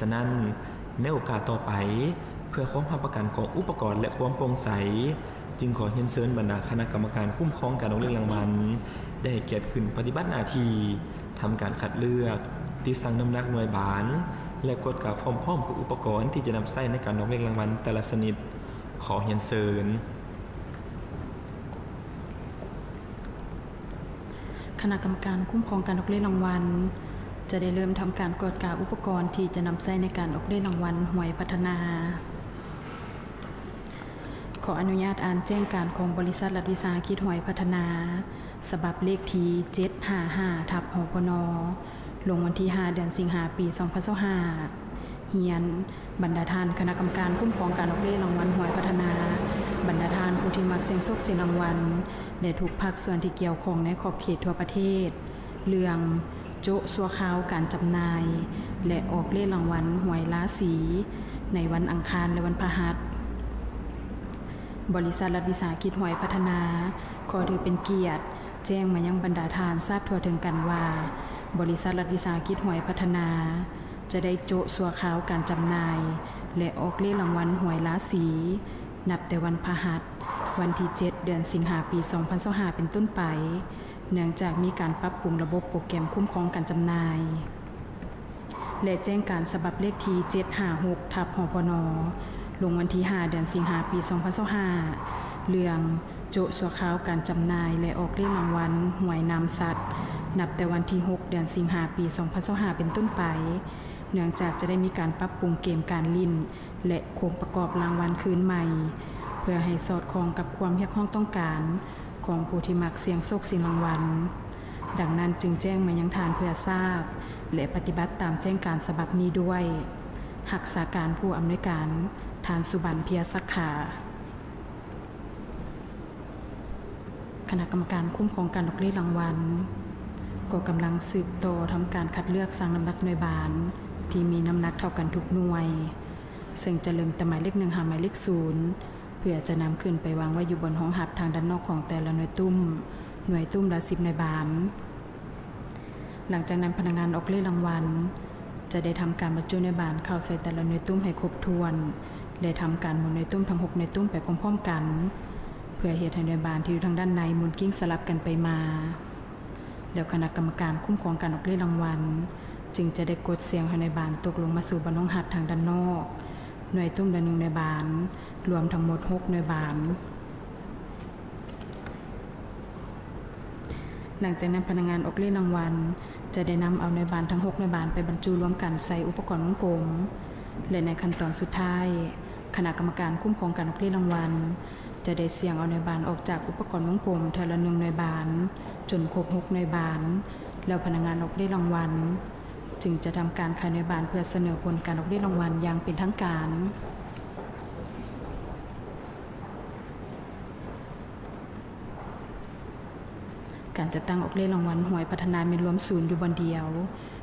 ฉะนั้นในโอกาสต่อไป เพื่อความรับประกันของอุปกรณ์และความโปร่งใส จึงขอเรียนเชิญบรรดาคณะกรรมการคุ้มครองการออกเรียนรางวัลได้เกียรติขึ้นปฏิบัติหน้าที่ทำการคัดเลือกติดสั่งน้ำหนักหน่วยบาน และกฎกล่าความพร้อมของอุปกรณ์ที่จะนำใช้ในการออกเรียนรางวัลแต่ละชนิดขอเรียนเชิญคณะกรรมการคุ้มครองการออกเล่นรางวัล จะได้เริ่มทำการกวดกาอุปกรณ์ที่จะนำใช้ในการออกเล่นรางวัลหวยพัฒนา ขออนุญาตอ่านแจ้งการของบริษัทรัฐวิสาหกิจหวยพัฒนาฉบับเลขที่755ทับหปนลงวันที่ 5 เดือนสิงหาปี 2025เฮียน บรรดาทานคณะกรรมการคุ้มครองการออกเล่นรางวัลหวยพัฒนา บรรดาทานผู้ที่มักเสียงโชคเสียงรางวัลได้ถูกภาคส่วนที่เกี่ยวข้องในขอบเขตทั่วประเทศ เรื่อง จสัวขาวการจำหน่าย และออกเล่รางวัลหวยล้าสี ในวันอังคารและวันพฤหัสบริษัทรัฐวิสาหกิจหวยพัฒนาขอถือเป็นเกียรติ แจ้งมายังบรรดาทานทราบทั่วถึงกันว่า บริษัทรัฐวิสาหกิจหวยพัฒนา จะได้โจสัวขาวการจำหน่าย และออกเล่รางวัลหวยล้าสี นับแต่วันพฤหัสวันที่ 7 เดือนสิงหาปี2025เป็นต้นไป เนื่องจากมีการปรับปรุงระบบโปรแกรมคุ้มครองการจำหน่าย และแจ้งการสบับเลขที่756ทับหปนลงวันที่ 5 เดือนสิงหาปี 2025 เรื่องโจสัวขาวการจำหน่ายและออกเรียกรางวัลหวยนำสัตว์ นับแต่วันที่ 6 เดือนสิงหาปี 2025 เป็นต้นไป เนื่องจากจะได้มีการปรับปรุงเกมการลิ้น และโครงประกอบรางวัลคืนใหม่ เพื่อให้สอดคล้องกับความเรียกร้องต้องการ ของผู้ที่มักเสียงโชคเสี่ยงรางวัล ดังนั้นจึงแจ้งมายังทานเพื่อทราบ และปฏิบัติตามแจ้งการฉบับนี้ด้วย หักษาการผู้อำนวยการทานสุบันเพียสักขาคณะกรรมการคุ้มครองการออกเรียรางวัลก็กำลังสืบโตทำการคัดเลือกสร้างน้ำหนักหน่วยบานที่มีน้ำหนักเท่ากันทุกหน่วย ซึ่งจะเริ่มแต่หมายเลขหนึ่งหาหมายเลขศูนย์ เพื่อจะนำขึ้นไปวางไว้อยู่บนห้องหับทางด้านนอกของแต่ละหน่วยตุ้ม หน่วยตุ้มละสิบหน่วยบาน หลังจากนั้นพนักงานออกเล่รางวัล จะได้ทำการบรรจุหน่วยบานเข้าใส่แต่ละหน่วยตุ้มให้ครบถ้วนและทำการหมุนหน่วยตุ้มทั้งหกหน่วยตุ้มไปพร้อมๆกัน เพื่อเหตุให้หน่วยบานที่อยู่ทางด้านในหมุนกิ้งสลับกันไปมา แล้วคณะกรรมการคุ้มครองการออกเล่รางวัล จึงจะได้กดเสียงให้หน่วยบานตกลงมาสู่บนห้องหัดทางด้านนอก หน่วยตุ้มละหนึ่งหน่วยบานรวมทั้งหมดหกหน่วยบานหลังจากนั้นพนักงานออกเล่นรางวัล จะได้นำเอาหน่วยบานทั้ง 6 หน่วยบานไปบรรจุรวมกันใส่อุปกรณ์วงกลมและในขั้นตอนสุดท้าย คณะกรรมการคุ้มครองการออกเล่นรางวัล จะได้เสี่ยงเอาหน่วยบานออกจากอุปกรณ์วงกลมเทละหนึ่งหน่วยบาน จนครบ 6 หน่วยบาน แล้วพนักงานออกเล่นรางวัล จึงจะทำการขายน่วยบานเพื่อเสนอผลการออกเล่นรางวัลอย่างเป็นทางการการจัดตั้งออกเล่รางวัลหวยพัฒนาเมนรวมศูนย์อยู่บนเดียว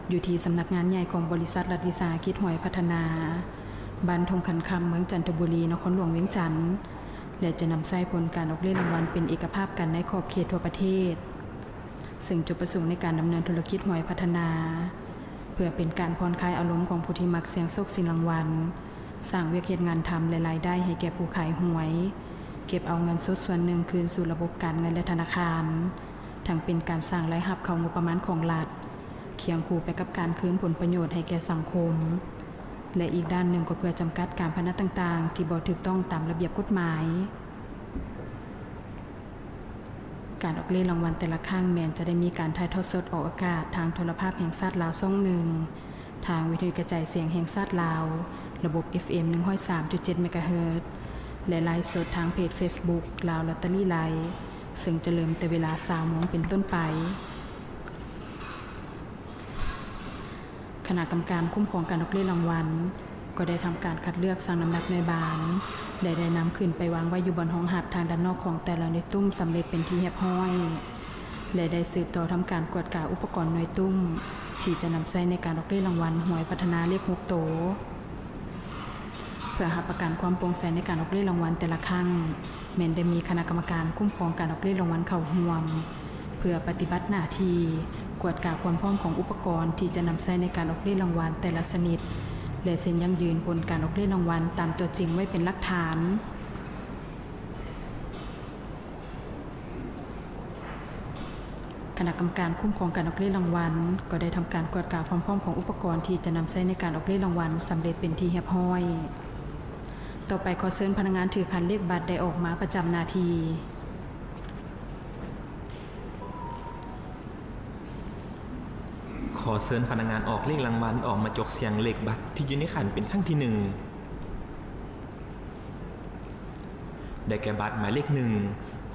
อยู่ที่สำนักงานใหญ่ของบริษัทรัฐวิสาหกิจหวยพัฒนาบ้านทงคันคำเมืองจันทบุรีนครหลวงเวียงจันทร์และจะนำไส้ผลการออกเล่รางวัลเป็นเอกภาพกันในขอบเขตทั่วประเทศ ซึ่งจุดประสงค์ในการดำเนินธุรกิจหวยพัฒนา เพื่อเป็นการผ่อนคลายอารมณ์ของผู้ที่มักเสี่ยงโชคสินรางวัลสร้างเวียกเหตุงานทำและรายได้ให้แก่ผู้ขายหวย เก็บเอาเงินสดส่วนหนึ่งคืนสู่ระบบการเงินและธนาคาร ทั้งเป็นการสร้างรายรับเข้างบประมาณของรัฐเคียงคู่ไปกับการคืนผลประโยชน์ให้แก่สังคม และอีกด้านหนึ่งก็เพื่อจำกัดการพนันต่างๆ ที่บ่ถูกต้องตามระเบียบกฎหมาย การออกเล่นรางวัลแต่ละครั้งแมนจะได้มีการถ่ายทอดสดออกอากาศทางโทรภาพแห่งชาติลาวซ่องหนึ่ง ทางวิทยุกระจายเสียงแห่งชาติลาว ระบบ FM 103.7เมกะเฮิรตซ์และไลฟ์สดทางเพจ Facebook ลาวลอตเตอรี่ไลฟ์ซึ่งจะเริ่มแต่เวลา3โมงเป็นต้นไปคณะกรรมการคุ้มครองการออกเล่นรางวัล ก็ได้ทำการคัดเลือกสั่งน้ำหนักในบานได้ได้นำขึ้นไปวางไว้อยู่บนห้องหับทางด้านนอกของแต่ละในตุ้มสำเร็จเป็นที่เรียบร้อยและได้สืบต่อทำการกวดกาอุปกรณ์หน่วยตุ้ม ที่จะนำใช้ในการออกเล่นรางวัลหวยพัฒนาเลขหกโต เพื่อหาประกันความโปร่งใสในการออกเล่นรางวัลแต่ละครั้งแม้นได้มีคณะกรรมการคุ้มครองการออกเล่นรางวัลเข้าห่วม เพื่อปฏิบัติหน้าที่กวดกาความพร้อมของอุปกรณ์ที่จะนำใช้ในการออกเล่นรางวัลแต่ละชนิด และเซ็นยังยืนผลการออกเล่นรางวัลตามตัวจริงไว้เป็นหลักฐานคณะกรรมการคุ้มครองการออกเล่นรางวัล ก็ได้ทำการกวดกาความพร้อมของอุปกรณ์ที่จะนำใช้ในการออกเล่นรางวัลสำเร็จเป็นที่เรียบร้อย ต่อไปขอเชิญพนักงานถือคันเลขบัตรได้ออกมาประจำหนาที อเชิญพนักงานออกเลขรางวัลออกมาจกเสียงเลขบัตรที่อยู่ในขันเป็นครั้งที่หนึ่งได้แก่บัตรหมายเลขหนึ่ง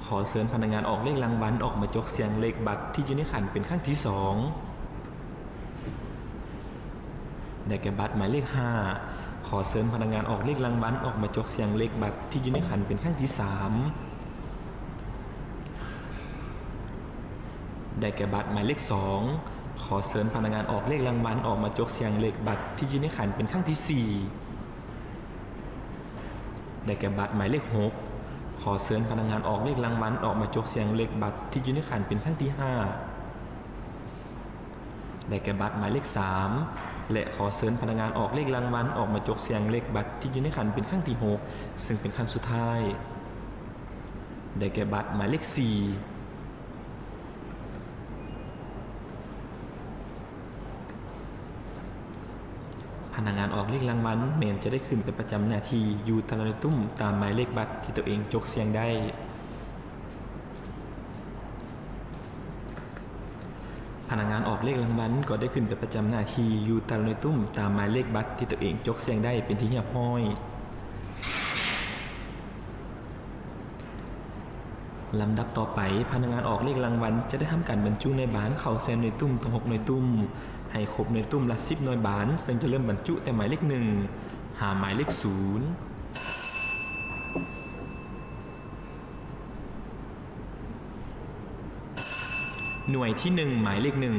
ขอเชิญพนักงานออกเลขรางวัลออกมาจกเสียงเลขบัตรที่อยู่ในขันเป็นครั้งที่สองได้แก่บัตรหมายเลขห้าขอเชิญพนักงานออกเลขรางวัลออกมาจกเสียงเลขบัตรที่อยู่ในขันเป็นครั้งที่สามได้แก่บัตรหมายเลขสอง ขอเสริญพนักงานออกเลขรางวัลออกมาจกเสียงเลขบัตรที่ยืนให้ขันเป็นขั้งที่ 4 ได้แก่บัตรหมายเลขหกขอเสริญพนักงานออกเลขรางวัลออกมาจกเสียงเลขบัตรที่ยืนให้ขันเป็นขั้งที่ 5 ได้แก่บัตรหมายเลข 3 และขอเสริญพนักงานออกเลขรางวัลออกมาจกเสียงเลขบัตรที่ยืนให้ขันเป็นขั้งที่ 6 ซึ่งเป็นขั้งสุดท้าย ได้แก่บัตรหมายเลข 4 นักงานออกเลขรางวัลเมนจะได้ขึ้นเป็นประจำหน้าที่อยู่ตารางตุ้มตามหมายเลขบัตรที่ตัวเองจกเสียงได้ พนักงานออกเลขรางวัลก็ได้ขึ้นเป็นประจำหน้าที่อยู่ตารางตุ้มตามหมายเลขบัตรที่ตัวเองจกเสียงได้เป็นที่เรียบร้อย ลำดับต่อไปพนักงานออกเลขรางวัลจะได้ทำการบรรจุในบานเข่าแซนในตุ้มทั้งหกในตุ้ม ให้ครบในตุ้มละสิบหน่วยบาน ซึ่งจะเริ่มบรรจุแต่หมายเลขหนึ่งหาหมายเลขศูนย์หน่วยที่หนึ่งหมายเลขหนึ่ง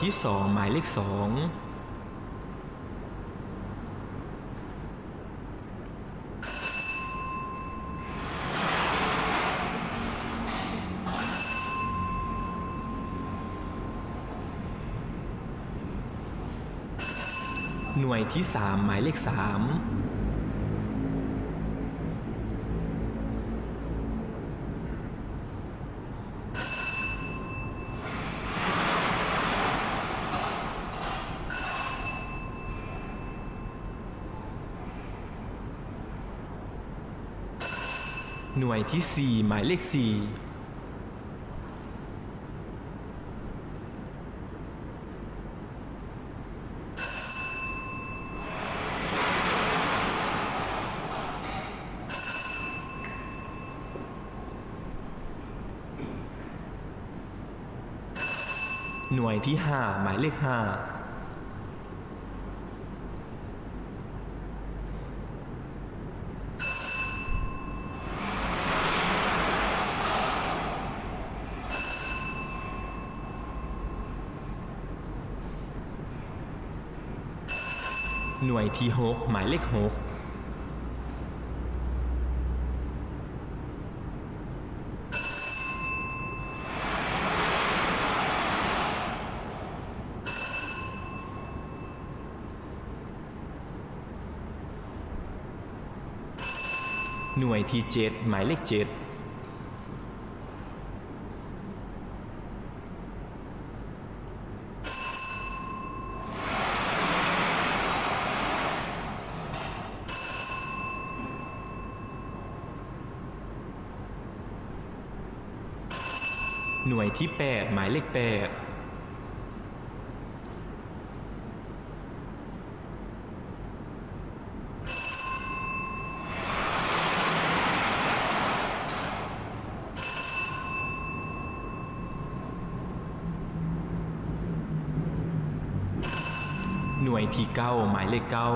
ที่สองหมายเลขสองหน่วยที่สามหมายเลขสาม หน่วยที่ 4 หมายเลข 4หน่วยที่ 5 หมายเลข 5 หน่วยที่หกหมายเลขหกหน่วยที่เจ็ดหมายเลขเจ็ด หน่วยที่แปดหมาย เลขแปดหน่วยที่เก้าหมายเลขเก้า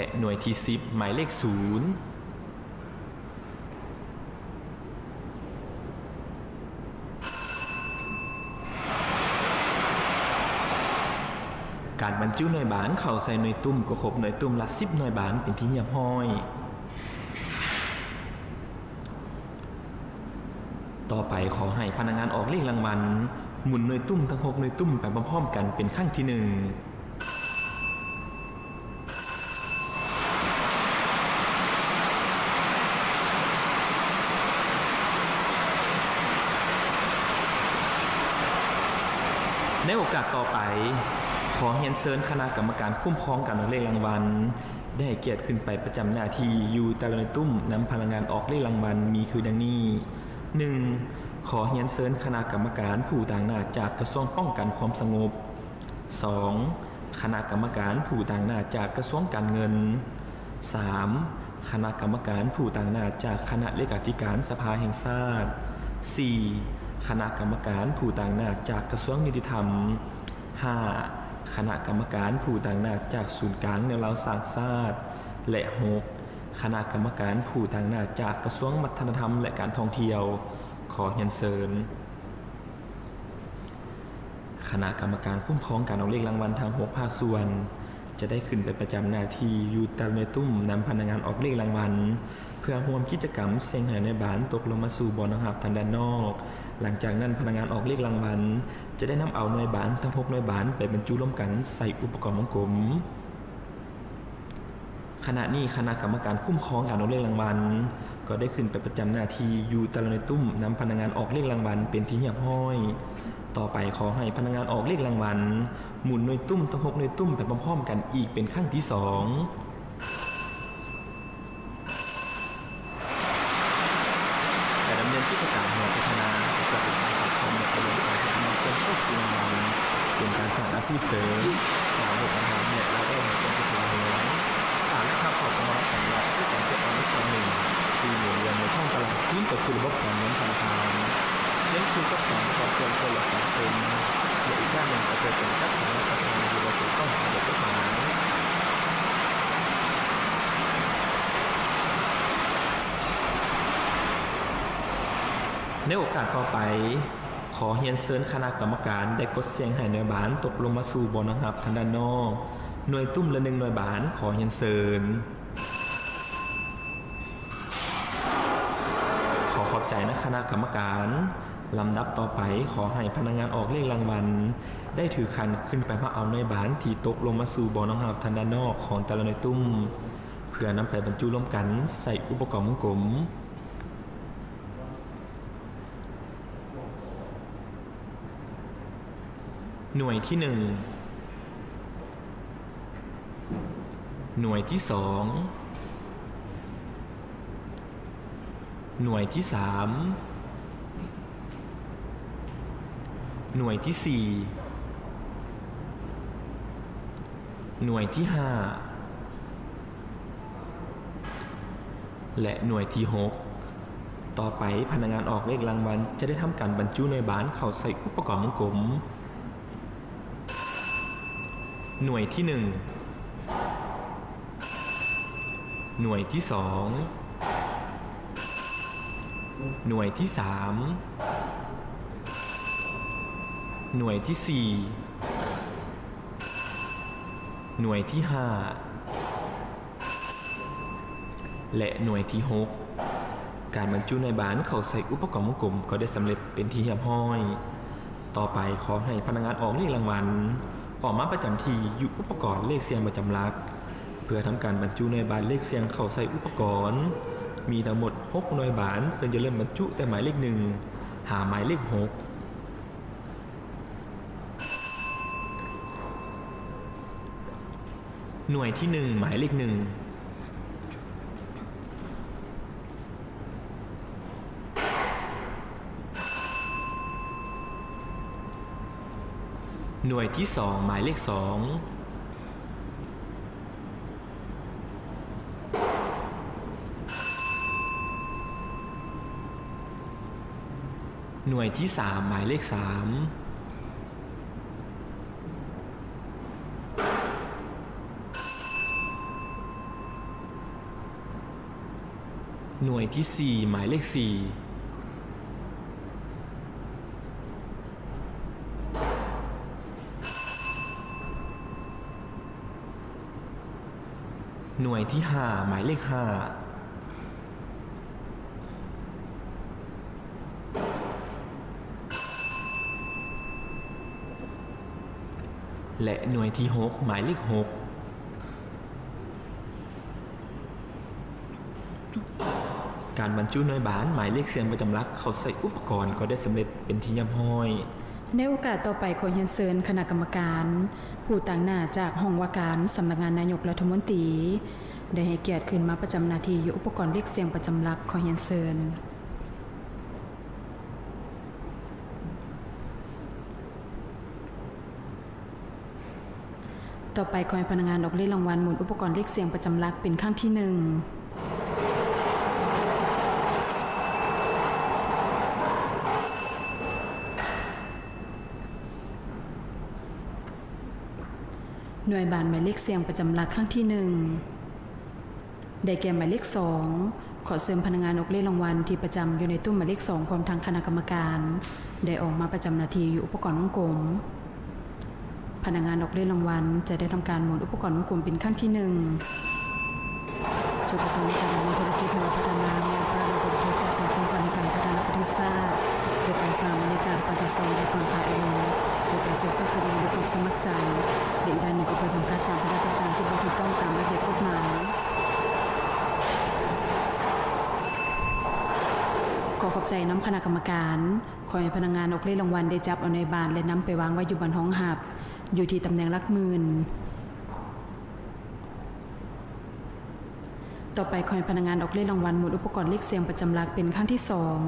และหน่วยที่ 10 หมายเลข 0การบรรจุหน่วยบานเข้าใส่หน่วยตุ้มก็ครบหน่วยตุ้มละ10หน่วยบานเป็นที่เงียบห้อย ต่อไปขอให้พนักงานออกเลขรางวัลหมุนหน่วยตุ้มทั้งหกหน่วยตุ้มไปพร้อมๆกันเป็นขั้งที่หนึ่ง ในโอกาสต่อไป ขอเฮียนเซิญคณะกรรมการคุ้มครองการออกเลขรางวัล ได้เกียรติขึ้นไปประจำหน้าที่อยู่ต่ลนตุ้มนำพลังงานออกเลขรางวัลมีคือดังนี้ 1. ขอเฮียนเซิญคณะกรรมการผู้ต่างหน้าจากกระทรวงป้องกันความสงบ 2. คณะกรรมการผู้ต่างหน้าจากกระทรวงการเงิน 3. คณะกรรมการผู้ต่างหน้าจากคณะเลขาธิการสภาแห่งชาติ 4. คณะกรรมการผู้ต่างหน้าจากกระทรวงยุติธรรม 5. คณะกรรมการผู้ต่างหน้าจากศูนย์กลางแนวราสร้างชาติและ 6. คณะกรรมการผู้ต่างหน้าจากกระทรวงวัฒนธรรม และการท่องเที่ยว ขอเฮียนเซิญคณะกรรมการคุ้มครองการออกเลขรางวัลทางหกภาคส่วน จะได้ขึ้นไปประจำหน้าที่อยู่ตามในตุ้มนำพนักงานออกเลขรางวัล เพื่อร่วมกิจกรรมเสียงหายในบ้านตกลงมาสู่บอลหับทางด้านนอก หลังจากนั้นพนักงานออกเลขรางวัล จะได้นำเอาหน่วยบานทั้งหกหน่วยบานไปบรรจุร่วมกันใส่อุปกรณ์วงกลมขณะนี้คณะกรรมการคุ้มครองการออกเลขรางวัล ก็ได้ขึ้นไปประจำหน้าที่อยู่ตะลในตุ้มนำพนักงานออกเลขรางวัลเป็นที่เงียบห้อย ต่อไปขอให้พนักงานออกเลขรางวัลหมุนหน่วยตุ้มทั้งหกหน่วยตุ้มไปพร้อมๆกันอีกเป็นขั้นที่สองแต่ดำเนินกิจการหัวพัฒนาจะเป็นการสังคมในประโยชน์การพัฒนาคนโชคดีงามเป็นการสร้างอาชีพเสริมสร้างโลกอาหารเนี่ยเราได้มาเป็นตัวเองสารและข้าวขอบของเราสัญญาที่การเก็บเอาไว้ส่วนหนึ่งที่หมุนเวียนในช่องตลาดที่กับสู่ระบบการเงินธนาคารเน้นคือกับสองของคนคนละสังคมและอีกด้านหนึ่งก็จะเป็นกับของรัฐบาลอยู่ในถูกต้องตามกฎหมาย ในโอกาสต่อไป ขอเฮียนเซิญคณะกรรมการได้กดเสียงให้หน่วยบานตกลงมาสู่บอนังหับทางด้านนอกหน่วยตุ้มละหนึ่งหน่วยบานขอเฮียนเซิญขอขอบใจนะคณะกรรมการลำดับต่อไปขอให้พนักงานออกเลขรางวัล ได้ถือคันขึ้นไปมาเอาหน่วยบานที่ตกลงมาสู่บอนังหับทางด้านนอกของแต่ละหน่วยตุ้ม เพื่อนำไปบรรจุร่วมกันใส่อุปกรณ์วงกลม หน่วยที่หนึ่งหน่วยที่สองหน่วยที่สามหน่วยที่สี่หน่วยที่ห้าและหน่วยที่หกต่อไปพนักงานออกเลขรางวัลจะได้ทำการบรรจุในบานเข้าใส่อุปกรณ์วงกลม หน่วยที่หนึ่งหน่วยที่สองหน่วยที่สามหน่วยที่สี่หน่วยที่ห้าและหน่วยที่หกการบรรจุในบานเข้าใส่อุปกรณ์วงกลมก็ได้สำเร็จเป็นที่เรียบร้อย ต่อไปขอให้พนักงานออกเลขรางวัล ออกมาประจำทีอยู่อุปกรณ์เลขเสียงประจำหลัก เพื่อทำการบรรจุในบานเลขเสียงเข้าใส่อุปกรณ์ มีทั้งหมด6หน่วยบานซึ่งจะเริ่มบรรจุแต่หมายเลขหนึ่งหาหมายเลขหกหน่วยที่หนึ่งหมายเลขหนึ่ง หน่วยที่สองหมายเลขสองหน่วยที่สามหมายเลขสามหน่วยที่สี่หมายเลขสี่ หน่วยที่ 5 หมายเลข 5และหน่วยที่ 6 หมายเลข 6 การบรรจุหน่วยบานหมายเลขเสียงประจำลักเขาใส่อุปกรณ์ก็ได้สำเร็จเป็นที่ย่ำห้อย ในโอกาสต่อไปขอเรียนเชิญคณะกรรมการ ผู้ต่างหน้าจากห้องว่าการสำนักงานนายกรัฐมนตรีได้ให้เกียรติขึ้นมาประจำหนาทีอยู่อุปกรณ์เรียกเสียงประจำหลักขอเรียนเชิญต่อไปขอให้พนักงานออกเลขรางวัลหมุนอุปกรณ์เรียกเสียงประจำหลักเป็นครั้งที่หนึ่ง หน่วยบานหมายเลขเสียงประจำหลักครั้งที่หนึ่งได้แก่หมายเลขสองขอเสริมพนักงานออกเลขรางวัลที่ประจำอยู่ในตู้หมายเลขสองพร้อมทางคณะกรรมการ ได้ออกมาประจำนาทีอยู่อุปกรณ์วงกลม พนักงานออกเลขรางวัลจะได้ทำการหมุนอุปกรณ์วงกลมเป็นขั้นที่หนึ่งจุดประสงค์ในการดำเนินธุรกิจของพัฒนาแนวการระบบทุนจากสังคมการในการพัฒนาประเทศชาติโดยการสร้างบรรยากาศประชาชนได้ผ่อนคลายอารมณ์ โดยการเสียสละแสดงด้วยความสมัครใจและอีกด้านหนึ่งก็เพื่อจำกัดการพัฒนาต่างๆที่ไม่ถูกต้องตามระเบียบกฎหมายขอขอบใจน้ำคณะกรรมการขอให้พนักงานออกเลขรางวัลได้จับเอาในบานและน้ำไปวางไว้อยู่บนห้องหับ อยู่ที่ตำแหน่งลักหมื่นต่อไปขอให้พนักงานออกเลขรางวัลหมุนอุปกรณ์เลขเสียงประจำลักเป็นขั้นที่สอง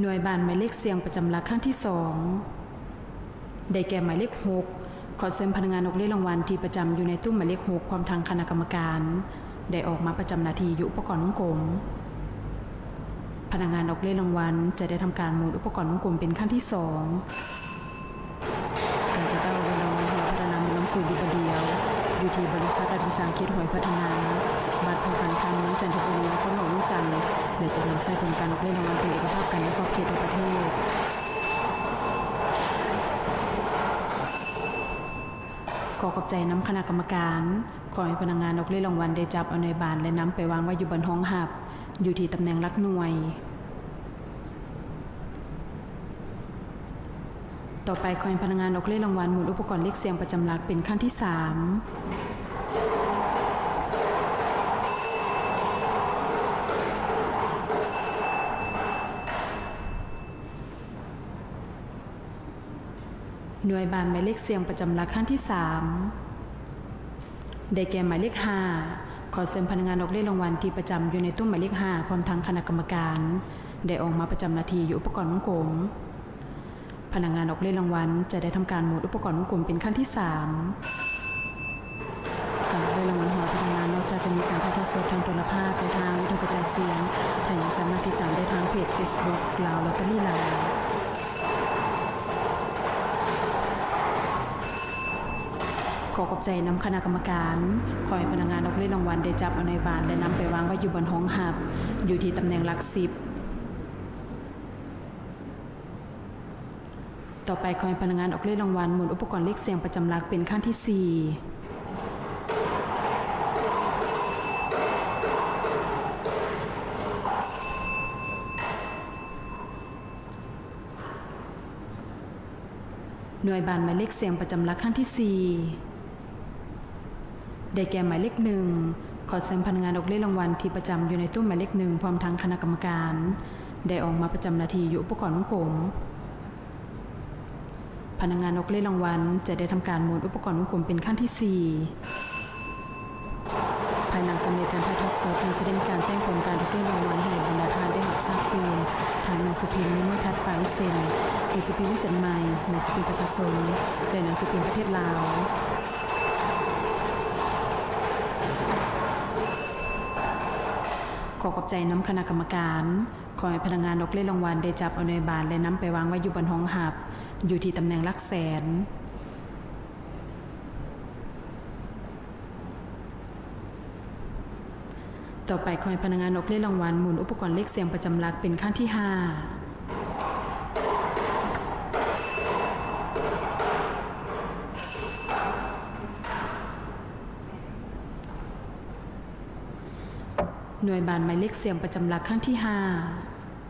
หน่วยบานหมายเลขเสียงประจำหลักขั้นที่สองได้แก่หมายเลขหกขอเสริมพนักงานออกเลขรางวัลที่ประจำอยู่ในตู้หมายเลขหกพร้อมทางคณะกรรมการ ได้ออกมาประจำนาทีอยู่อุปกรณ์วงกลม พนักงานออกเลขรางวัลจะได้ทำการหมุนอุปกรณ์วงกลมเป็นขั้นที่สองการจะได้เวรางวัลหอยพัฒนามีลงสู่อยู่ประเดียว อยู่ที่บริษัทอภิสาหกิจหอยพัฒนา มาแข่งขันครั้งนี้จันทบุรีนครหลวงจันทร์และจะนำใส้ผลการเล่นรางวัลเป็นเอกภาพกันในครอบเขตในประเทศขอขอบใจน้ำคณะกรรมการ ขอให้พนักงานออกเล่นรางวัลได้จับเอาในบานและน้ำไปวางไว้อยู่บนท้องหับ อยู่ที่ตำแหน่งรักหน่วย ต่อไปขอให้พนักงานออกเล่นรางวัลหมุนอุปกรณ์เลขเสียงประจำลักเป็นขั้นที่ 3 หน่วยบานหมายเลขเสียงประจำหลักขั้นที่สามได้แก่หมายเลขห้าขอเสริมพนักงานออกเลขรางวัลที่ประจำอยู่ในตู้หมายเลขห้าพร้อมทั้งคณะกรรมการ ได้ออกมาประจำนาทีอยู่อุปกรณ์วงกลมพนักงานออกเลขรางวัลจะได้ทำการหมุนอุปกรณ์วงกลมเป็นขั้นที่ 3การออกเลขรางวัลหอพัฒนานอกจากจะมีการถ่ายทอดสดทางโทรภาพและทางวิทยุกระจายเสียงท่านยังสามารถติดตามได้ทางเพจ Facebook ลาวลอตเตอรี่ลาว อขอบใจน้ำคณะกรรมการขอให้พนักงานออกเลขรางวัลได้จับเอาในบานและนำไปวางไว้อยู่บนห้องหับ อยู่ที่ตำแหน่งหลักสิบ ต่อไปขอให้พนักงานออกเลขรางวัลหมุนอุปกรณ์เลขเสียงประจำหลักเป็นขั้นที่ 4หน่วยบานหมายเลขเสียงประจำหลักขั้นที่ 4 ได้แก่หมายเลขหนึ่งขอเสริมพนักงานออกเลขรางวัลที่ประจำอยู่ในตู้หมายเลขหนึ่งพร้อมทางคณะกรรมการ ได้ออกมาประจำหนาทีอยู่อุปกรณ์วงกลมพนักงานออกเลขรางวัลจะได้ทำการหมุนอุปกรณ์วงกลมเป็นขั้นที่ 4 ภายหลังสำเร็จการถ่ายทอดสดเราจะได้มีการแจ้งผลการออกเลขรางวัลให้บรรดาทานได้รับทราบตื่นทางหนังสือพิมพ์ในมือทัดไปเซ็นหนังสือพิมพ์จันใหม่หนังสือพิมพ์ประชาชนและหนังสือพิมพ์ประเทศลาว ขอขอบใจน้ำคณะกรรมการ ขอให้พนักงานออกเล่นรางวัลได้จับเอาหน่วยบานและน้ำไปวางไว้อยู่บนห้องหับ อยู่ที่ตำแหน่งลักแสน ต่อไปขอให้พนักงานออกเล่นรางวัลหมุนอุปกรณ์เลขเสียงประจำหลักเป็นขั้นที่ 5 น่วยบานหมายเลขเสียงประจำหลักครั้งที่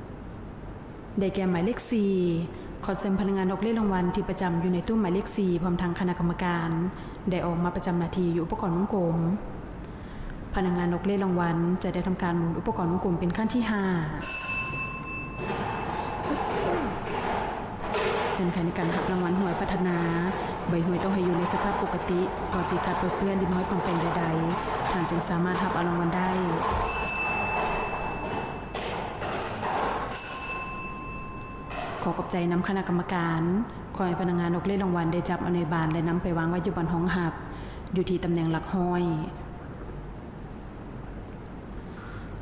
5 ได้แก่หมายเลข 4 ขอเชิญพนักงานออกเล่นรางวัลที่ประจำอยู่ในตู้หมายเลข 4 พร้อมทางคณะกรรมการ ได้ออกมาประจำนาทีอยู่อุปกรณ์วงกลม พนักงานออกเล่นรางวัลจะได้ทำการหมุนอุปกรณ์วงกลมเป็นขั้นที่ 5เป็นการในการหับรางวัลหวยพัฒนาใบหวยต้องให้อยู่ในสภาพปกติพอจีคัดเปื้อนดินน้อยปลอมแปลงใดๆท่านจึงสามารถหับเอารางวัลได้ ขอขอบใจน้ำคณะกรรมการคอยพนักงานออกเล่นรางวัลได้จับอาในบานและนำไปวางไว้อยู่บนห้องหับ อยู่ที่ตำแหน่งหลักห้อย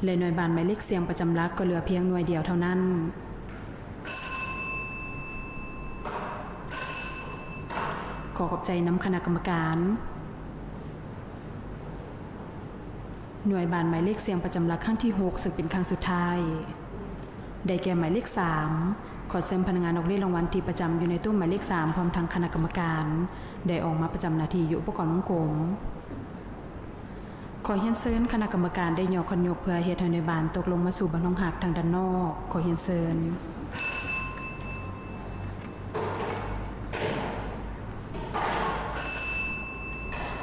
และหน่วยบานหมายเลขเสียงประจำลักก็เหลือเพียงหน่วยเดียวเท่านั้น ขอขอบใจน้ำคณะกรรมการ หน่วยบานหมายเลขเสียงประจำลักครั้งที่ 6 ซึ่งเป็นครั้งสุดท้าย ได้แก่หมายเลข3 ขอเชิญพนักงานออกเล่นรางวัลที่ประจำอยู่ในตู้หมายเลข3พร้อมทางคณะกรรมการ ได้ออกมาประจำนาทีอยู่อุปกรณ์วงกมขอเฮียนเซินคณะกรรมการได้ยอคันยกเพื่อเฮ็ดให้หน่วยบานตกลงมาสู่บันทองหักทางด้านนอก ขอเฮียนเซิน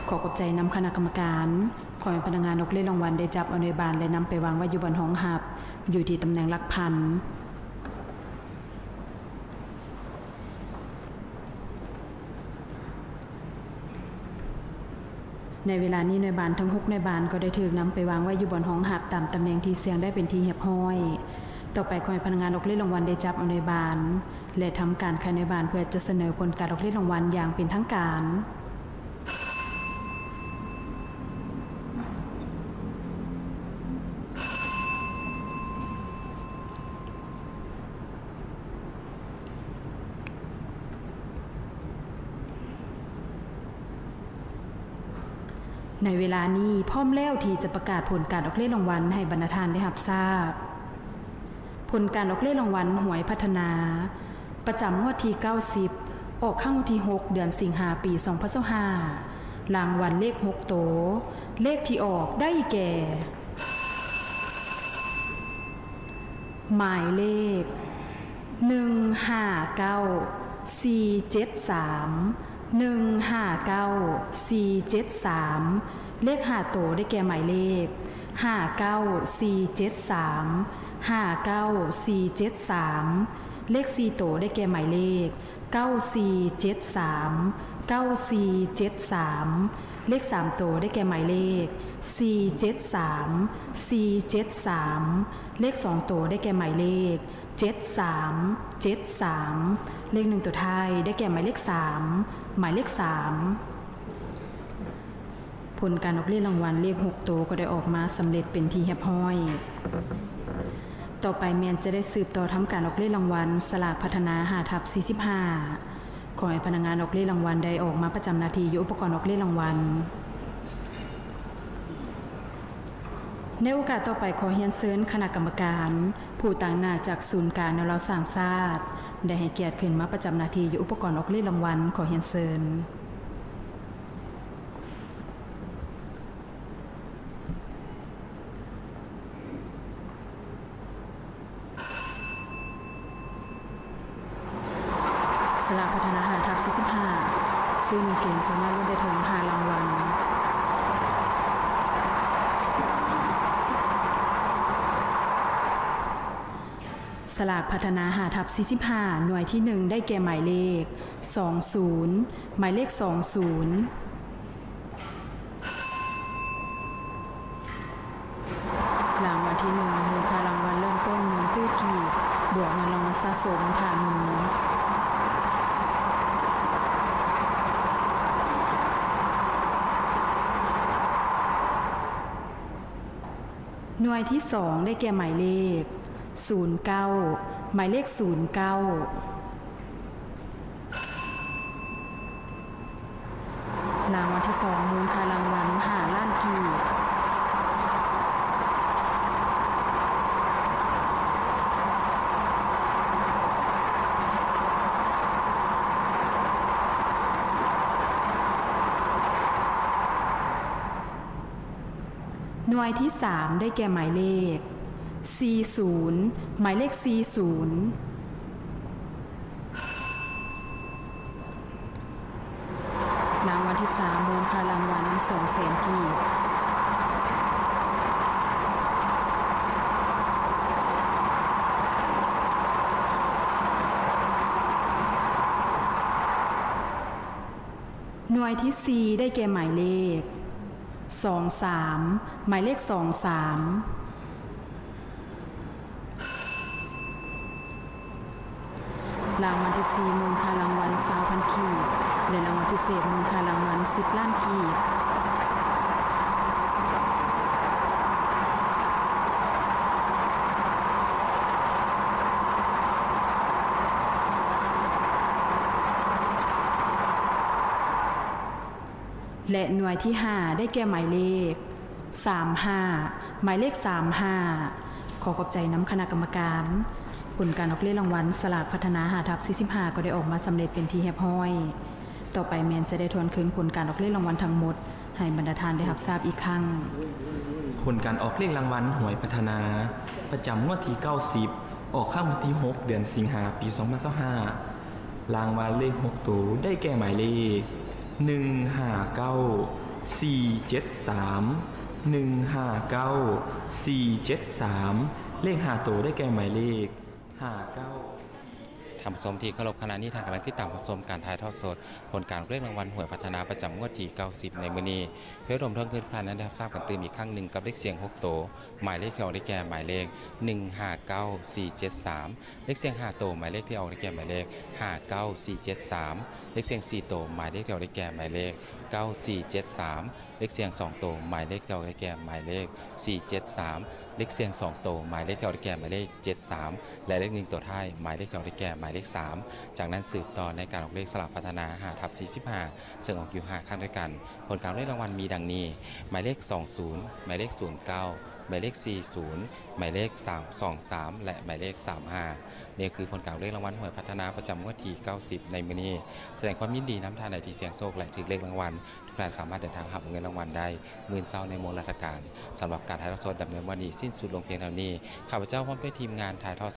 ขอขอบใจนำคณะกรรมการ ขอให้พนักงานออกเล่นรางวัลได้จับอาในบานและนำไปวางไว้อยู่บนห้องหับ อยู่ที่ตำแหน่งหลักพัน ในเวลานี้ในวยบานทั้งหกในวยบานก็ได้ถูกนำไปวางไว้อยู่บนห้องหับตามตำแหน่งที่เสียงได้เป็นที่เหียบห้อย ต่อไปคอยพนักงานออกเล่นรางวัลได้จับเอาในวยบานและทำการขายในวยบานเพื่อจะเสนอผลการออกเล่นรางวัลอย่างเป็นทางการ ในเวลานี้พร้อมแล้วที่จะประกาศผลการออกเล่รางวัลให้บรรณาทานได้รับทราบ ผลการออกเล่รางวัลหวยพัฒนา ประจำงวดที่ 90 ออกข้างวันที่ 6 เดือนสิงหาปี2025รางวัลเลข 6 โตวเลขที่ออกได้แก่ หมายเลขหนึ่งห้าเก้าสี่เจ็ดสามหนึ่งห้าเก้าสี่เจ็ดสามเลขห้าโตได้แก่หมายเลขห้าเก้าสี่เจ็ดสามห้าเก้าสี่เจ็ดสามเลขสี่โตได้แก่หมายเลขเก้าสี่เจ็ดสามเก้าสี่เจ็ดสามเลขสามโตวได้แก่หมายเลขสี่เจ็ดสามสี่เจ็ดสามเลขสองโตวได้แก่หมายเลขเจ็ดสาม เลขหนึ่งตัวท้ายได้แก่หมายเลขสามหมายเลขสามผลการออกเล่นรางวัลเลขหกตัวก็ได้ออกมาสำเร็จเป็นที่เรียบร้อย ต่อไปแมนจะได้สืบต่อทำการออกเล่นรางวัลสลากพัฒนาหาทับ 45 ขอให้พนักงานออกเล่นรางวัลได้ออกมาประจำนาทีอยู่อุปกรณ์ออกเล่นรางวัลในโอกาสต่อไปขอเฮียนเซินคณะกรรมการ ผู้ต่างหน้าจากศูนย์การแนวเราสร้างชาติ ได้ให้เกียรติขึ้นมาประจำนาทีอยู่อุปกรณ์ออกเล่รางวัลขอเฮียนเซินสลาพัฒนาหารทับ45ซื้อหนึ่งเกมสามารถลุ้นได้ถึง5รางวัล สลากพัฒนาหาทับ45 หน่วยที่ 1 ได้แก่หมายเลข 20 หมายเลข 20รางวัลที่1มูลค่ารางวัลเริ่มต้นหนึ่งตื้อกีบบวกเงินรางวัลสะสมผ่านมือหน่วยที่2ได้แก่หมายเลข 09 หมายเลข 09 รางวัลที่สองมูลค่ารางวัลหาล้านกีหน่วยที่ 3 ได้แก่หมายเลข 40 หมายเลข 40รางวัลที่3มูลค่ารางวัล2แสนกีบหน่วยที่ 4 ได้แก่หมายเลข 23 หมายเลข 23 รางวัลที่ 4 มูลค่ารางวัล20,000กีบ และรางวัลพิเศษมูลค่ารางวัล10 ล้านกีบและหน่วยที่ 5 ได้แก่หมายเลข 35 หมายเลข 35 ขอขอบใจน้ำคณะกรรมการ ผลการออกเล่นรางวัลสลากพัฒนาหาทับ45 ก็ได้ออกมาสำเร็จเป็นที่เรียบร้อย ต่อไปแมนจะได้ทวนคืนผลการออกเล่นรางวัลทั้งหมด ให้บรรดาทานได้รับทราบอีกครั้ง ผลการออกเลขรางวัลหวยพัฒนา ประจำงวดที่90 ออกข้ามวันที่ 6 เดือนสิงหาปี2025รางวัลเลข6ตัวได้แก่หมายเลข 159 473 159 473 เลข5ตัวได้แก่หมายเลข 59 ทำสมที่เคารพคณะนี้ทางกำลังที่ตามรับชมการถ่ายทอดสด ผลการเรียกรางวัลหวยพัฒนาประจำงวดที่ 90 ในมือนี้เพื่อรวมทั้งคืนพลานนั้นได้รับทราบกันตื่นอีกครั้งหนึ่งกับเลขเสียง 6 โตวหมายเลขที่ออกได้แก่หมายเลข 159473 เลขเสียง 5 โตวหมายเลขที่ออกได้แก่หมายเลข 59473 เลขเสียง 4 โตวหมายเลขที่ออกได้แก่หมายเลข 9473 เลขเสียง2โตวหมายเลขที่ออกได้แก่หมายเลข 473 เลขเสียง2โตวหมายเลขที่ออกได้แก่หมายเลข 73 และเลขหนึ่งตัวท้ายหมายเลขที่ออกได้แก่หมายเลข 3 จากนั้นสืบต่อในการออกเลขสลับพัฒนาหาทับ45ซึ่งออกอยู่5ขั้นด้วยกัน ผลการเลขรางวัลมีดังนี้ หมายเลข 20 หมายเลข 09 หมายเลข 40 หมายเลข 323 และหมายเลข 35นี่คือผลการเลขรางวัลหวยพัฒนาประจำงวดที่ 90 ในมือนี้ แสดงความยินดีน้ำทานในที่เสียงโชคและถือเลขรางวัลทุกท่านสามารถเดินทางหับเงินรางวัลได้หมื่นเศร้าในโมงราชการสำหรับการถ่ายทอดสดดำเนินวันนี้สิ้นสุดลงเพียงเท่านี้ข้าพเจ้าพร้อมด้วยทีมงานถ่ายทอด